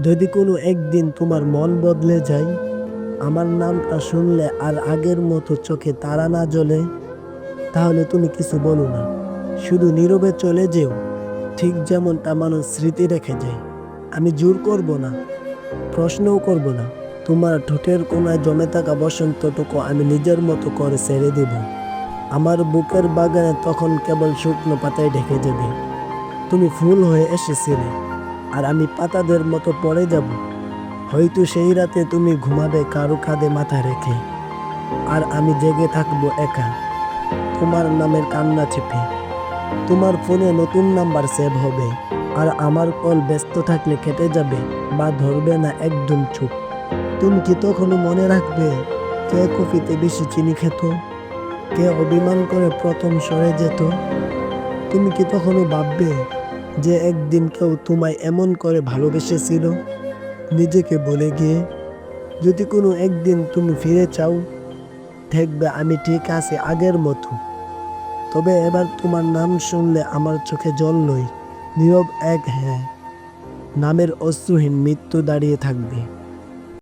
যদি কোনো একদিন তোমার মন বদলে যায়, আমার নামটা শুনলে আর আগের মতো চোখে তারা না জ্বলে, তাহলে তুমি কিছু বলো না। শুধু নীরবে চলে যেও, ঠিক যেমনটা মানুষ স্মৃতি রেখে যায়। আমি জোর করব না, প্রশ্নও করব না। তোমার ঠোঁটের কোনায় জমে থাকা বসন্তটুকু আমি নিজের মতো করে ছেড়ে দেব। আমার বুকের বাগানে তখন কেবল শুকনো পাতায় ঢেকে যাবে তুমি ফুল হয়ে এসেছিলে। আর আমি পাতাদের মতো পড়ে যাব। হয়তো সেই রাতে তুমি ঘুমাবে কারও কাঁধে মাথা রেখে। আর আমি জেগে থাকব একা। তোমার নামের কান্না চেপে। তোমার ফোনে নতুন নাম্বার সেভ হবে। আর আমার কল ব্যস্ত থাকলে কেটে যাবে বা ধরবে না একদম চুপ। তুমি কি তখনও মনে রাখবে কে কফিতে বেশি চিনি খেত? কে অভিমান করে প্রথম সরে যেত? তুমি কি তখনও ভাববে যে একদিন কেউ তোমায় এমন করে ভালোবেসেছিল, নিজেকে বলে গিয়ে, যদি কোনো একদিন তুমি ফিরে চাও, দেখবে আমি ঠিক আছি আগের মতো। তবে এবার তোমার নাম শুনলে আমার চোখে জল নই নীরব এক হ্যাঁ নামের অশ্রুহীন মৃত্যু দাঁড়িয়ে থাকবে।